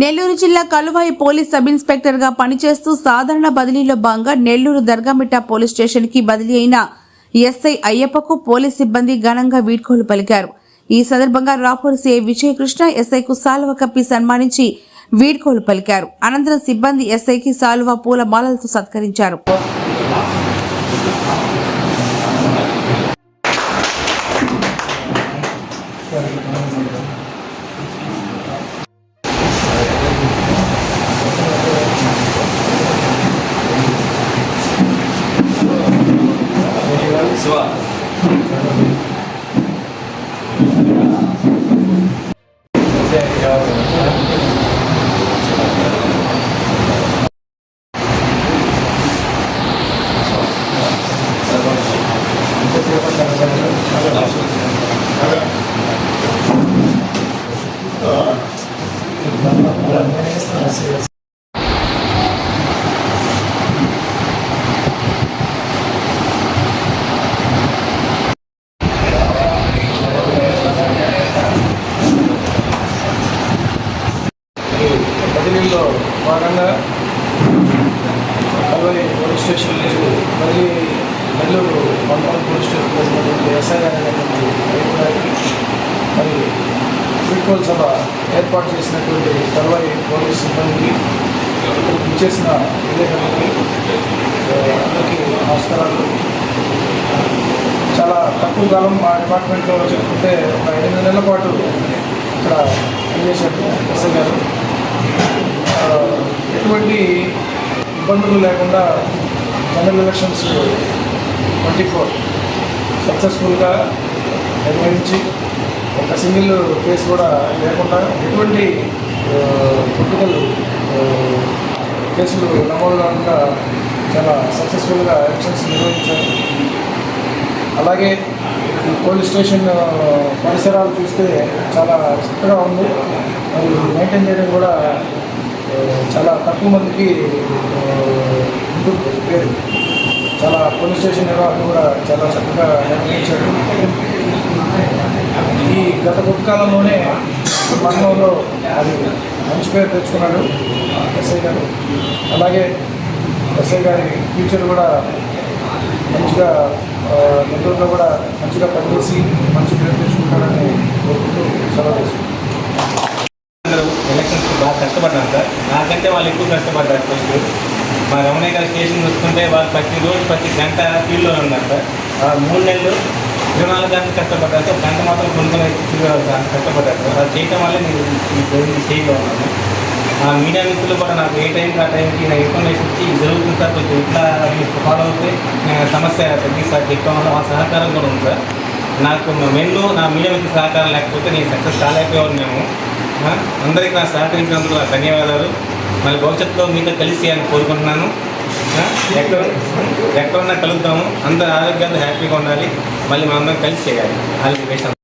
నెల్లూరు జిల్లా Kaluvai police sub ఇన్స్పెక్టర్గా పనిచేస్తూ సాధారణ బదిలీలో భాగంగా నెల్లూరు దర్గామిట్ట పోలీస్ స్టేషన్కి బదిలీ అయిన ఎస్ఐ అయ్యప్పకు పోలీస్ సిబ్బంది ఘనంగా వీడ్కోలు పలికారు. ఈ సందర్భంగా రాపూర్ సిఐ విజయకృష్ణ ఎస్ఐకు సాల్వ కప్పి సన్మానించి వీడ్కోలు పలికారు. అనంతరం సిబ్బంది ఎస్ఐకి సాల్వ పూల మాలలతో సత్కరించారు. శివ బదిలీలో భాగంగా అరవై పోలీస్ స్టేషన్ నుంచి బదిలీ నెల్లూరు మండలం పోలీస్ స్టేషన్ వచ్చినటువంటి ఎస్ఐ అనేటువంటి మరి వీడ్కోల్ సభ ఏర్పాటు చేసినటువంటి తరువాయి పోలీస్ సిబ్బందికి ఇచ్చేసిన విలేకరులకి అందరికీ నమస్కారాలు. చాలా తక్కువ కాలం మా డిపార్ట్మెంట్లో చెప్పుకుంటే ఒక ఎనిమిది నెలల పాటు ఇక్కడ పనిచేశారు ఎస్ఐ గారు ఆ, ఎటువంటి ఇబ్బందులు లేకుండా జనరల్ ఎలక్షన్స్ ట్వంటీ ఫోర్ సక్సెస్ఫుల్గా నిర్వహించి ఒక సింగిల్ కేసు కూడా లేకుండా ఎటువంటి పొలిటికల్ కేసులు నమోదు కాకుండా చాలా సక్సెస్ఫుల్గా ఎలక్షన్స్ నిర్వహించారు. అలాగే ఈ పోలీస్ స్టేషన్ పరిసరాలు చూస్తే చాలా చక్కగా ఉంది. మరియు మెయింటైన్ చేయడం కూడా చాలా తక్కువ మందికి ఉంటుంది పేరు. చాలా పోలీస్ స్టేషన్ నిర్వహణ కూడా చాలా చక్కగా నిర్వహించాడు ఈ గత కొద్ది మండలంలో అది మంచి పేరు తెచ్చుకున్నాడు ఎస్ఐ గారు. అలాగే ఎస్ఐ గారి ఫ్యూచర్ కూడా మంచిగా ఆ, నెల్లూరులో కూడా మంచిగా పనిచేసి మంచి పేరు తెచ్చుకుంటాడని కోరుకుంటూ సెలవు తీసుకుంటాను అందరూ ఎలక్షన్స్ బాగా కష్టపడ్డారు సార్ నాకంటే వాళ్ళు ఎక్కువ కష్టపడ్డారు ఫస్ట్ మా రమణయ్య గారి స్టేషన్ చూసుకుంటే వాళ్ళు ప్రతిరోజు ప్రతి గంట ఫీల్డ్లో ఉన్నారు సార్. ఆ మూడు నెలలు ఇరవై నాలుగు గంటలు కష్టపడ్డారు సార్. గంట మాత్రం కొనుక్కునే కష్టపడ్డారు సార్. అది చేయడం వల్ల నేను ఈ ఉన్నాను ఆ మీడియా మిత్రులు కూడా నాకు ఏ టైంకి ఆ టైంకి నాకు ఇన్ఫర్మేషన్ ఇచ్చి జరుగుతుంది సార్ కొంచెం ఇట్లా ఫాలో అవుతే నేను సమస్య సార్ చెప్పడం వల్ల మా సహకారం కూడా ఉంది సార్. నాకు మెన్ను నా మీడియా మిత్రుల సహకారం లేకపోతే నేను సక్సెస్ కాలేకపోయాను మేము అందరికీ నా సహకరించినందుకు నా ధన్యవాదాలు. మళ్ళీ భవిష్యత్తులో మీతో కలిసి అని కోరుకుంటున్నాను. ఎక్కడ ఎక్కడున్నా కలుగుతాము అందరు ఆరోగ్యంతో హ్యాపీగా ఉండాలి. మళ్ళీ మనందరం కలిసి చేయాలి. అది